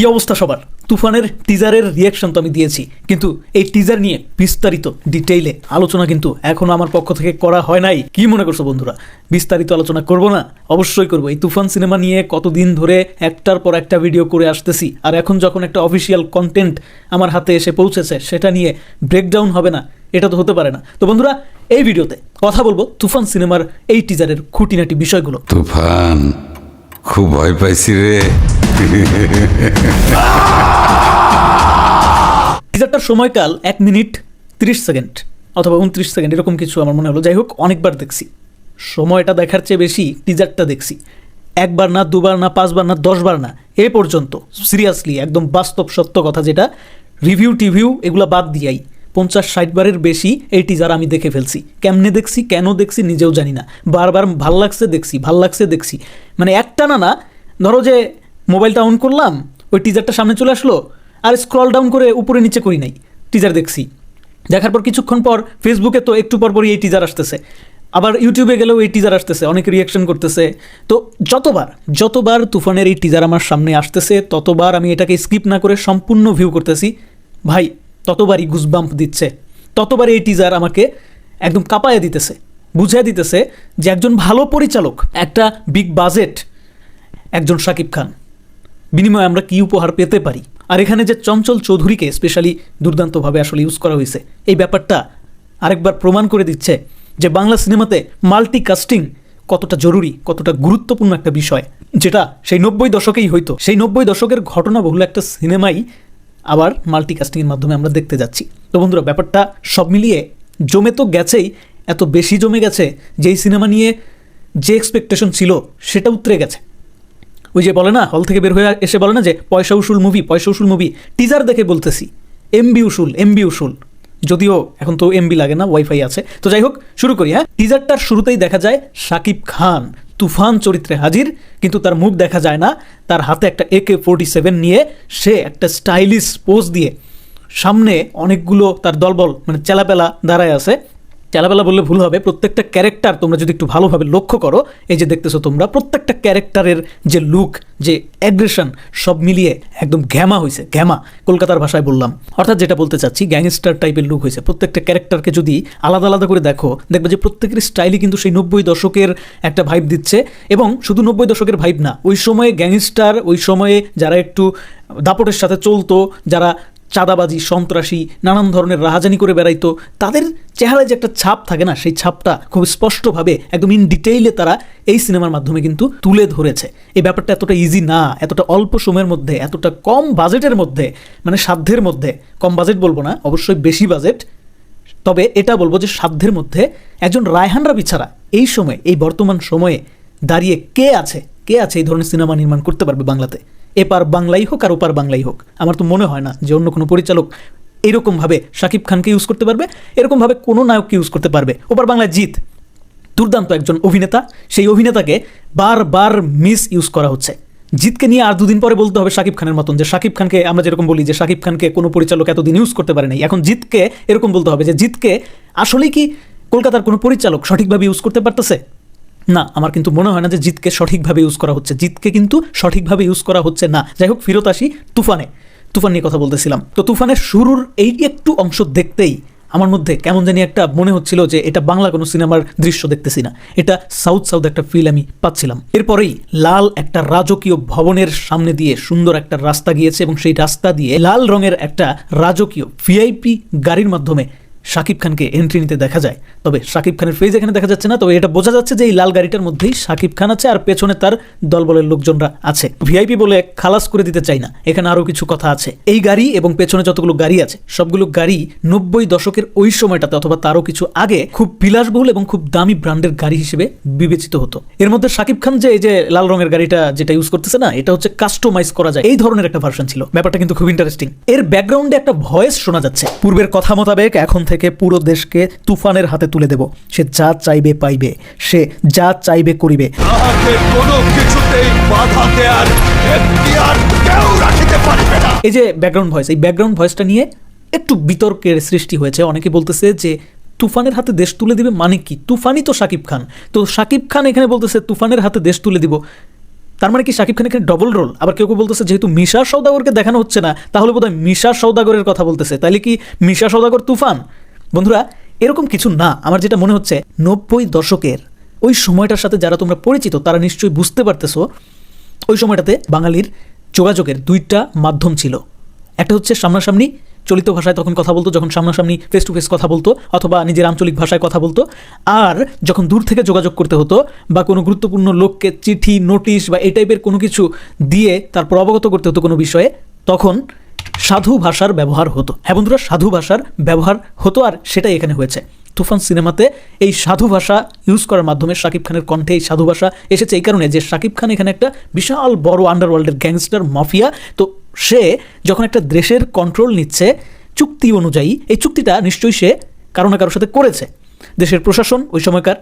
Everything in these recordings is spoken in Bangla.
কি অবস্থা সবার? তুফানের টিজারের রিয়াকশন তো আমি দিয়েছি। কিন্তু এই টিজার নিয়ে বিস্তারিত ডিটেইলে আলোচনা কিন্তু এখনও আমার পক্ষ থেকে করা হয় নাই। কি মনে করছ বন্ধুরা? বিস্তারিত আলোচনা করব না? অবশ্যই করব। এই তুফান সিনেমা নিয়ে কতদিন ধরে একটার পর একটা ভিডিও করে আসতেছি। আর এখন যখন একটা অফিসিয়াল কন্টেন্ট আমার হাতে এসে পৌঁছেছে, সেটা নিয়ে ব্রেকডাউন হবে না। এটা তো হতে পারে না। তো বন্ধুরা, এই ভিডিওতে কথা বলব তুফান সিনেমার এই টিজারের খুঁটিনাটি বিষয়গুলো। তুফান, খুব ভয় পাইছি রে। টিজারটার সময়কাল এক মিনিট তিরিশ সেকেন্ড অথবা উনত্রিশ সেকেন্ড, এরকম কিছু আমার মনে হলো। যাই হোক অনেকবার দেখছি। সময়টা দেখার চেয়ে বেশি টিজারটা দেখছি। একবার না, দুবার না, পাঁচবার না, দশবার না, এ পর্যন্ত। সিরিয়াসলি একদম বাস্তব সত্য কথা যেটা। রিভিউ, টিভিউ, এগুলো বাদ দিয়াই। পঞ্চাশ, ষাট বারের বেশি এই টিজার আমি দেখে ফেলছি। কেমনে দেখছি, কেন দেখছি, নিজেও জানি না। বারবার ভালো লাগছে দেখছি, ভালো লাগছে দেখছি। মানে একটা না না, ধরো যে মোবাইলটা অন করলাম, ওই টিজারটা সামনে চলে আসলো, আর স্ক্রল ডাউন করে উপরে নিচে করি নাই টিজার দেখছি। দেখার পর কিছুক্ষণ পর ফেসবুকে তো একটু পর পরই এই টিজার আসতেছে। আবার ইউটিউবে গেলেও এই টিজার আসতেছে, অনেক রিয়াকশন করতেছে। তো যতবার যতবার তুফানের এই টিজার আমার সামনে আসতেছে, ততবার আমি এটাকে স্কিপ না করে সম্পূর্ণ ভিউ করতেছি। ভাই, ততবারই গুজবাম্প দিচ্ছে। ততবার এই টিজার আমাকে একদম কাঁপায় দিতেছে বুঝিয়ে দিতেছে যে একজন ভালো পরিচালক, একটা বিগ বাজেট একজন শাকিব খান। বিনিময়ে আমরা কি উপহার পেতে পারি? আর এখানে যে চঞ্চল চৌধুরীকে স্পেশালি দুর্দান্তভাবে আসলে ইউজ করা হয়েছে, এই ব্যাপারটা আরেকবার প্রমাণ করে দিচ্ছে যে বাংলা সিনেমাতে মাল্টি কাস্টিং কতটা জরুরি, কতটা গুরুত্বপূর্ণ একটা বিষয়, যেটা সেই নব্বই দশকেই হয়তো, সেই নব্বই দশকের ঘটনা বহুল একটা সিনেমাই আবার মাল্টি কাস্টিংয়ের মাধ্যমে আমরা দেখতে যাচ্ছি। তো বন্ধুরা, ব্যাপারটা সব মিলিয়ে জমে তো গেছেই, এত বেশি জমে গেছে যেই সিনেমা নিয়ে যে এক্সপেকটেশন ছিল সেটা উতরে গেছে। ওই যে বলে না হল থেকে বের হয়ে এসে বলে না যে, পয়সা উসুল মুভি পয়সা উসুল মুভি টিজার দেখে বলতেছি এমবি উসুল এমবি উসুল। যদিও এখন তো এমবি লাগে না ওয়াইফাই আছে। তো যাই হোক, শুরু করি হ্যাঁ? টিজারটার শুরুতেই দেখা যায় শাকিব খান, তুফান চরিত্রে হাজির, কিন্তু তার মুখ দেখা যায় না। তার হাতে একটা একে ফোরটি সেভেন নিয়ে সে একটা স্টাইলিশ পোজ দিয়ে সামনে অনেকগুলো তার দলবল মানে চেলাপেলা দাঁড়ায় আছে। চেলাবেলা বললে ভুল হবে, প্রত্যেকটা ক্যারেক্টার তোমরা যদি একটু ভালোভাবে লক্ষ্য করো, এই যে দেখতেছো তোমরা, প্রত্যেকটা ক্যারেক্টারের যে লুক যে অ্যাগ্রেশন সব মিলিয়ে একদম ঘ্যামা হয়েছে ঘ্যামা কলকাতার ভাষায় বললাম। অর্থাৎ যেটা বলতে চাচ্ছি গ্যাংস্টার টাইপের লুক হয়েছে প্রত্যেকটা ক্যারেক্টারকে যদি আলাদা আলাদা করে দেখো, দেখবে যে প্রত্যেকের স্টাইলই কিন্তু সেই নব্বই দশকের একটা ভাইব দিচ্ছে। এবং শুধু নব্বই দশকের ভাইব না, ওই সময়ে গ্যাংস্টার ওই সময়ে যারা একটু দাপটের সাথে চলতো, যারা চাঁদাবাজি, সন্ত্রাসী, নানান ধরনের রাহাজানি করে বেড়াইতো। তাদের চেহারায় যে একটা ছাপ থাকে না, সেই ছাপটা খুব স্পষ্টভাবে, একদম ইন ডিটেইলে তারা এই সিনেমার মাধ্যমে কিন্তু তুলে ধরেছে। এই ব্যাপারটা এতটা ইজি না, এতটা অল্প সময়ের মধ্যে, এতটা কম বাজেটের মধ্যে মানে সাধ্যের মধ্যে, কম বাজেট বলব না, অবশ্যই বেশি বাজেট, তবে এটা বলব যে সাধ্যের মধ্যে একজন রায়হান রাবি ছাড়া এই সময়, এই বর্তমান সময়ে দাঁড়িয়ে কে আছে কে আছে এই ধরনের সিনেমা নির্মাণ করতে পারবে বাংলাতে? এপার বাংলাই হোক আর ওপার বাংলাই হোক। আমার তো মনে হয় না যে অন্য কোনো পরিচালক এরকমভাবে শাকিব খানকে ইউজ করতে পারবে, এরকমভাবে কোনো নায়ককে ইউজ করতে পারবে। ওপার বাংলায় জিত দুর্দান্ত একজন অভিনেতা, সেই অভিনেতাকে বারবার মিস ইউজ করা হচ্ছে। জিতকে নিয়ে আর দুদিন পরে বলতে হবে শাকিব খানের মতন যে শাকিব খানকে আমরা যেরকম বলি যে শাকিব খানকে কোনো পরিচালক এতদিন ইউজ করতে পারে নাই। এখন জিতকে এরকম বলতে হবে যে জিতকে আসলেই কি কলকাতার কোনো পরিচালক সঠিকভাবে ইউজ করতে পারতেছে? না, আমার কিন্তু মনে হয় না যে জিতকে সঠিকভাবে ইউজ করা হচ্ছে। জিতকে কিন্তু সঠিকভাবে ইউজ করা হচ্ছে না। যাই হোক, ফিরত আসি তুফানে। তুফান নিয়ে কথা বলতেছিলাম। তো তুফানের শুরুর এই একটু অংশ দেখতেই আমার মধ্যে কেমন জানি একটা মনে হচ্ছিল যে এটা বাংলা কোনো সিনেমার দৃশ্য দেখতেছি না। এটা সাউথ সাউথ একটা ফিল আমি পাচ্ছিলাম। এরপরেই লাল একটা রাজকীয় ভবনের সামনে দিয়ে সুন্দর একটা রাস্তা গিয়েছে এবং সেই রাস্তা দিয়ে লাল রঙের একটা রাজকীয় ভিআইপি গাড়ির মাধ্যমে শাকিব খানকে এন্ট্রি নিতে দেখা যায়। তবে শাকিব খানের ফেজ এখানে দেখা যাচ্ছে না, তবে এটা বোঝা যাচ্ছে যে এই লাল গাড়িটার মধ্যেই শাকিব খান আছে আর পেছনে তার দলবলের লোকজনরা আছে। ভিআইপি বলে খালাস করে দিতে চাই না, এখানে আরও কিছু কথা আছে। এই গাড়ি এবং পেছনে যতগুলো গাড়ি আছে, সবগুলো গাড়ি নব্বই দশকের ওই সময়টাতে অথবা তারও কিছু আগে খুব বিলাসবহুল এবং খুব দামি ব্র্যান্ডের গাড়ি হিসেবে বিবেচিত হতো। এর মধ্যে শাকিব খান যে এই যে লাল রঙের গাড়িটা যেটা ইউজ করতেছে না, এটা হচ্ছে কাস্টমাইজ করা যায়। এই ধরনের একটা ভার্সন ছিল। ব্যাপারটা কিন্তু খুব ইন্টারেস্টিং এর ব্যাকগ্রাউন্ডে একটা ভয়েস শোনা যাচ্ছে। পূর্বের কথা মোতাবেক এখন থেকে পুরো দেশকে তুফানের হাতে তুলে দেব। সে যা চাইবে পাইবে। সে যা চাইবে করিবে। কোনো কিছুতেই বাধা দেয়ার কেউ রাখিতে পারিবে না। এই যে ব্যাকগ্রাউন্ড ভয়েস এই ব্যাকগ্রাউন্ড ভয়েসটা নিয়ে একটু বিতর্কের সৃষ্টি হয়েছে। অনেকে বলতেছে যে তুফানের হাতে দেশ তুলে দিবে মানে কি? তুফানই তো শাকিব খান। তো শাকিব খান এখানে বলতেছে তুফানের হাতে দেশ তুলে দিব। তার মানে কি শাকিব খান এখানে ডবল রোল আবার কেউ কেউ বলতেছে, যেহেতু মিশা সৌদাগরকে দেখানো হচ্ছে না, তাহলে বোধহয় মিশা সৌদাগরের কথা বলতেছে। তাহলে কি মিশা সৌদাগর তুফান? বন্ধুরা, এরকম কিছু না। আমার যেটা মনে হচ্ছে, নব্বই দশকের ওই সময়টার সাথে যারা তোমরা পরিচিত, তারা নিশ্চয়ই বুঝতে পারতেছো, ওই সময়টাতে বাঙালির যোগাযোগের দুইটা মাধ্যম ছিল। একটা হচ্ছে সামনাসামনি চলিত ভাষায় তখন কথা বলতো, যখন সামনাসামনি ফেস টু ফেস কথা বলতো, অথবা নিজের আঞ্চলিক ভাষায় কথা বলতো। আর যখন দূর থেকে যোগাযোগ করতে হতো, বা কোনো গুরুত্বপূর্ণ লোককে চিঠি নোটিশ বা এই টাইপের কোনো কিছু দিয়ে তারপর অবগত করতে হতো কোনো বিষয়ে, তখন সাধু ভাষার ব্যবহার হতো। হ্যাঁ বন্ধুরা, সাধু ভাষার ব্যবহার হতো, আর সেটাই এখানে হয়েছে। তুফান সিনেমাতে এই সাধু ভাষা ইউজ করার মাধ্যমে শাকিব খানের কণ্ঠে এই সাধু ভাষা এসেছে এই কারণে যে শাকিব খান এখানে একটা বিশাল বড় আন্ডারওয়ার্ল্ডের গ্যাংস্টার মাফিয়া তো সে যখন একটা দেশের কন্ট্রোল নিচ্ছে চুক্তি অনুযায়ী, এই চুক্তিটা নিশ্চয়ই সে কারও না কারোর সাথে করেছে। দেশের প্রশাসন, ওই সময়কার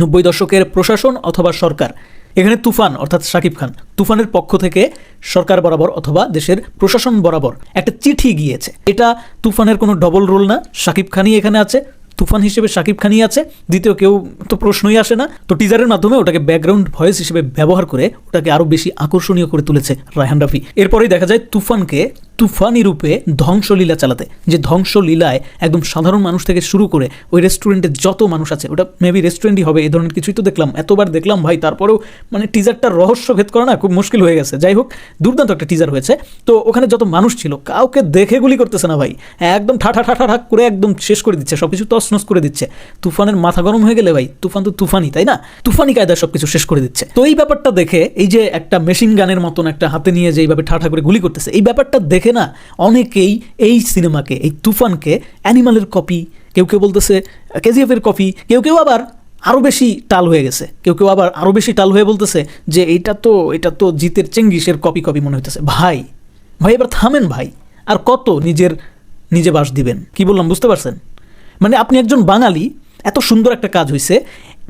নব্বই দশকের প্রশাসন অথবা সরকার, এখানে তুফান, অর্থাৎ শাকিব খান, তুফানের পক্ষ থেকে সরকার বরাবর অথবা দেশের প্রশাসন বরাবর একটা চিঠি গিয়েছে। এটা তুফানের কোনো ডবল রোল না শাকিব খানই এখানে আছে তুফান হিসেবে শাকিব খানই আছে। দ্বিতীয় কেউ তো প্রশ্নই আসে না। তো টিজারের মাধ্যমে ওটাকে ব্যাকগ্রাউন্ড ভয়েস হিসেবে ব্যবহার করে ওটাকে আরও বেশি আকর্ষণীয় করে তুলেছে রায়হান রাফি। এরপরেই দেখা যায় তুফানকে তুফানি রূপে ধ্বংসলীলা চালাতে। যে ধ্বংসলীলায় একদম সাধারণ মানুষ থেকে শুরু করে ওই রেস্টুরেন্টে যত মানুষ আছে, ওটা মেবি রেস্টুরেন্টই হবে, এই ধরনের কিছুই তো দেখলাম। এতবার দেখলাম ভাই, তারপরেও মানে টিজারটার রহস্য ভেদ করা না, খুব মুশকিল হয়ে গেছে। যাই হোক, দুর্দান্ত একটা টিজার হয়েছে। তো ওখানে যত মানুষ ছিল, কাউকে দেখে গুলি করতেছে না ভাই। একদম ঠাঠা ঠাঠা ঠাক করে একদম শেষ করে দিচ্ছে সব কিছু তছনছ করে দিচ্ছে। তুফানের মাথা গরম হয়ে গেলে ভাই, তুফান তো তুফানি তাই না? তুফানি কায়দায় সব কিছু শেষ করে দিচ্ছে। তো এই ব্যাপারটা দেখে, এই যে একটা মেশিন গানের মতন একটা হাতে নিয়ে যে এইভাবে ঠাঠা করে গুলি করতেছে, এই ব্যাপারটা দেখে না, অনেকেই এই সিনেমাকে, এই তুফানকে, অ্যানিমালের কপি, কেউ কেউ বলতেছে, কেজিএফের কপি, কেউ কেউ আবার আরও বেশি টাল হয়ে গেছে। কেউ কেউ আবার আরও বেশি টাল হয়ে বলতেছে যে, এটা তো এটা তো জিতের চেঙ্গিসের কপি কপি মনে হইতেছে। ভাই ভাই, এবার থামেন ভাই, আর কত নিজের, নিজে বাস দিবেন? কি বললাম, বুঝতে পারছেন? মানে আপনি একজন বাঙালি, এত সুন্দর একটা কাজ হয়েছে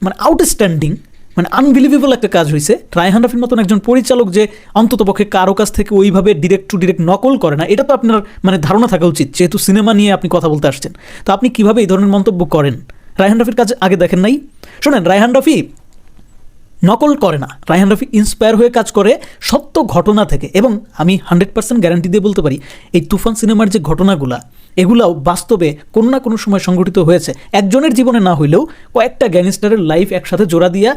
মানে আউটস্ট্যান্ডিং মানে আনবিলিভেবল একটা কাজ হয়েছে রায়হান রাফির মতন একজন পরিচালক যে অন্তত পক্ষে কারও কাছ থেকে ওইভাবে ডিরেক্ট টু ডিরেক্ট নকল করে না, এটা তো আপনার মানে ধারণা থাকা উচিত, যেহেতু সিনেমা নিয়ে আপনি কথা বলতে আসছেন। তো আপনি কীভাবে এই ধরনের মন্তব্য করেন? রায়হান রাফির কাজ আগে দেখেন নাই। শোনেন রায়হান রাফি নকল করে না। রায়হান রফি ইন্সপায়ার হয়ে কাজ করে সত্য ঘটনা থেকে। এবং আমি হান্ড্রেড পার্সেন্ট গ্যারান্টি দিয়ে বলতে পারি, এই তুফান সিনেমার যে ঘটনাগুলা, এগুলাও বাস্তবে কোনো না কোনো সময় সংঘটিত হয়েছে। একজনের জীবনে না হইলেও কয়েকটা গ্যাংস্টারের লাইফ একসাথে জোড়া দিয়া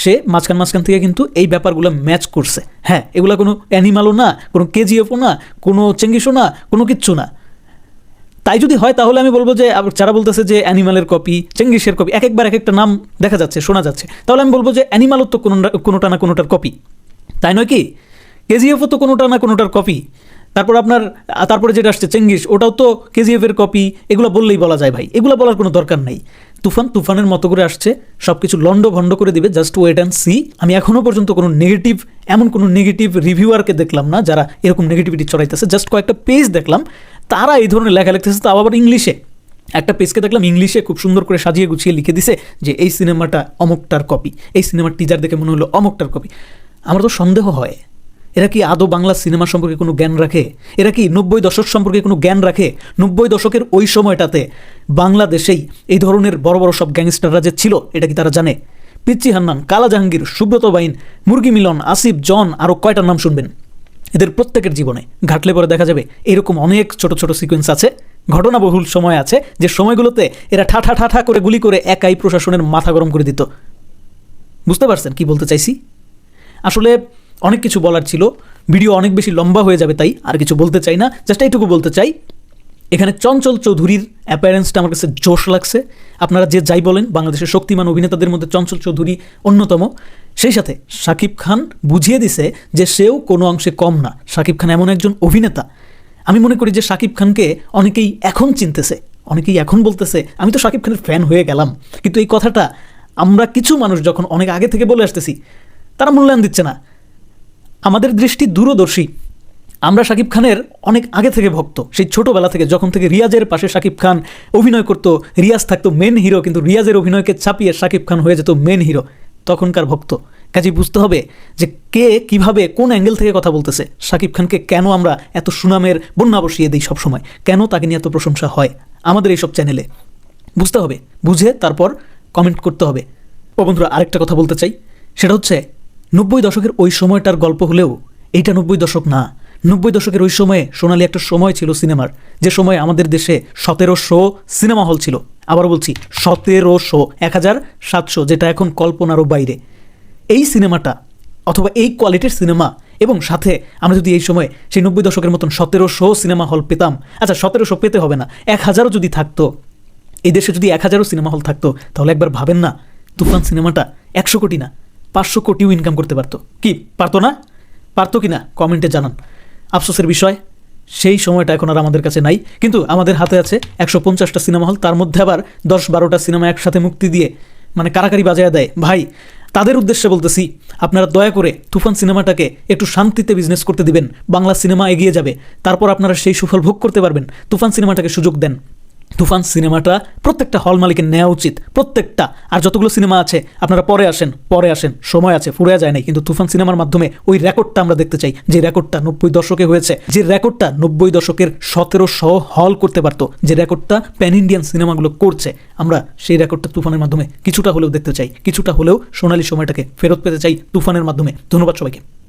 সে মাঝখান মাঝখান থেকে কিন্তু এই ব্যাপারগুলো ম্যাচ করছে। হ্যাঁ এগুলা কোনো অ্যানিমালও না, কোনো কেজিএফও না, কোনো চেঙ্গিসও না, কোনো কিচ্ছু না। তাই যদি হয় তাহলে আমি বলব যে যারা বলতেছে যে অ্যানিমালের কপি চেঙ্গিসের কপি এক একবার এক একটা নাম দেখা যাচ্ছে, শোনা যাচ্ছে। তাহলে আমি বলব যে অ্যানিমালও তো কোনো কোনোটা না কোনোটার কপি তাই নয় কি? কেজিএফও তো কোনোটা না কোনোটার কপি তারপর আপনার, তারপরে যেটা আসছে, চেঙ্গিস, ওটাও তো কেজিএফের কপি এগুলো বললেই বলা যায় ভাই, এগুলো বলার কোনো দরকার নাই। তুফান, তুফানের মতো করে আসছে সব কিছু লন্ড ভন্ড করে দিবে জাস্ট ওয়েট অ্যান্ড সি আমি এখনও পর্যন্ত কোনো নেগেটিভ এমন কোনো নেগেটিভ রিভিউয়ারকে দেখলাম না, যারা এরকম নেগেটিভিটি ছড়াইতেছে জাস্ট কয়েকটা পেজ দেখলাম, তারা এই ধরনের লেখা লিখতেছে, তাও আবার ইংলিশে একটা পেজকে দেখলাম ইংলিশে খুব সুন্দর করে সাজিয়ে গুছিয়ে লিখে দিছে, যে এই সিনেমাটা অমুকটার কপি এই সিনেমার টিজার দেখে মনে হলো অমুকটার কপি আমার তো সন্দেহ হয় এরা কি আদৌ বাংলা সিনেমা সম্পর্কে কোনো জ্ঞান রাখে? এরা কি নব্বই দশক সম্পর্কে কোনো জ্ঞান রাখে? নব্বই দশকের ওই সময়টাতে বাংলাদেশেই এই ধরনের বড় বড় সব গ্যাংস্টাররা যে ছিল, এটা কি তারা জানে? পিচ্চি হান্নান, কালা জাহাঙ্গীর, সুব্রত বাইন, মুরগি মিলন, আসিফ, জন আরও কয়টার নাম শুনবেন? এদের প্রত্যেকের জীবনে ঘাটলে পরে দেখা যাবে এরকম অনেক ছোট ছোট সিকোয়েন্স আছে, ঘটনাবহুল সময় আছে, যে সময়গুলোতে এরা ঠাঠা ঠাঠা করে গুলি করে একাই প্রশাসনের মাথা গরম করে দিত। বুঝতে পারছেন কি বলতে চাইছি? আসলে অনেক কিছু বলার ছিল। ভিডিও অনেক বেশি লম্বা হয়ে যাবে তাই আর কিছু বলতে চাই না। জাস্ট এইটুকু বলতে চাই, এখানে চঞ্চল চৌধুরীর অ্যাপারেন্সটা আমার কাছে জোশ লাগছে। আপনারা যে যাই বলেন, বাংলাদেশের শক্তিমান অভিনেতাদের মধ্যে চঞ্চল চৌধুরী অন্যতম। সেই সাথে শাকিব খান বুঝিয়ে দিছে যে সেও কোনো অংশে কম না। শাকিব খান এমন একজন অভিনেতা। আমি মনে করি যে শাকিব খানকে অনেকেই এখন চিনতেছে, অনেকেই এখন বলতেছে, আমি তো শাকিব খানের ফ্যান হয়ে গেলাম। কিন্তু এই কথাটা আমরা কিছু মানুষ যখন অনেক আগে থেকে বলে আসতেছি, তারা মূল্যায়ন দিচ্ছে না। আমাদের দৃষ্টি দূরদর্শী। আমরা শাকিব খানের অনেক আগে থেকে ভক্ত। সেই ছোটবেলা থেকে যখন থেকে রিয়াজের পাশে শাকিব খান অভিনয় করতো, রিয়াজ থাকতো মেন হিরো কিন্তু রিয়াজের অভিনয়কে ছাপিয়ে শাকিব খান হয়ে যেত মেন হিরো তখনকার ভক্ত। কাজে বুঝতে হবে যে কে কীভাবে কোন অ্যাঙ্গেল থেকে কথা বলতেছে, শাকিব খানকে কেন আমরা এত সুনামের বন্যা বসিয়ে দিই সবসময়, কেন তাকে নিয়ে এত প্রশংসা হয় আমাদের এইসব চ্যানেলে বুঝতে হবে, বুঝে তারপর কমেন্ট করতে হবে। ও বন্ধুরা, আরেকটা কথা বলতে চাই, সেটা হচ্ছে নব্বই দশকের ওই সময়টার গল্প হলেও এইটা নব্বই দশক না। নব্বই দশকের ওই সময়ে সোনালি একটা সময় ছিল সিনেমার। যে সময় আমাদের দেশে সতেরোশো সিনেমা হল ছিল। আবার বলছি সতেরোশো এক হাজার সাতশো, যেটা এখন কল্পনারও বাইরে। এই সিনেমাটা অথবা এই কোয়ালিটির সিনেমা এবং সাথে আমরা যদি এই সময় সেই নব্বই দশকের মতন সতেরোশো সিনেমা হল পেতাম আচ্ছা সতেরোশো পেতে হবে না। এক হাজারও যদি থাকতো, এই দেশে যদি এক হাজারও সিনেমা হল থাকতো, তাহলে একবার ভাবেন না, তুফান সিনেমাটা একশো কোটি না। পাঁচশো কোটিও ইনকাম করতে পারতো। কি, পারতো না? পারতো কি না কমেন্টে জানান। আফসোসের বিষয়, সেই সময়টা এখন আর আমাদের কাছে নাই। কিন্তু আমাদের হাতে আছে একশো পঞ্চাশটা সিনেমা হল তার মধ্যে আবার দশ বারোটা সিনেমা একসাথে মুক্তি দিয়ে মানে কারাকারি বাজায় দেয়। ভাই, তাদের উদ্দেশ্যে বলতেছি, আপনারা দয়া করে তুফান সিনেমাটাকে একটু শান্তিতে বিজনেস করতে দিবেন। বাংলা সিনেমা এগিয়ে যাবে। তারপর আপনারা সেই সুফল ভোগ করতে পারবেন। তুফান সিনেমাটাকে সুযোগ দেন। তুফান সিনেমাটা প্রত্যেকটা হল মালিকের নেওয়া উচিত, প্রত্যেকটা। আর যতগুলো সিনেমা আছে, আপনারা পরে আসেন পরে আসেন, সময় আছে ফুরে যায় নাই। কিন্তু তুফান সিনেমার মাধ্যমে ওই রেকর্ডটা আমরা দেখতে চাই, যে রেকর্ডটা নব্বই দশকে হয়েছে, যে রেকর্ডটা নব্বই দশকের সতেরো শহ হল করতে পারতো, যে রেকর্ডটা প্যান ইন্ডিয়ান সিনেমাগুলো করছে। আমরা সেই রেকর্ডটা তুফানের মাধ্যমে কিছুটা হলেও দেখতে চাই, কিছুটা হলেও সোনালী সময়টাকে ফেরত পেতে চাই তুফানের মাধ্যমে। ধন্যবাদ সবাইকে।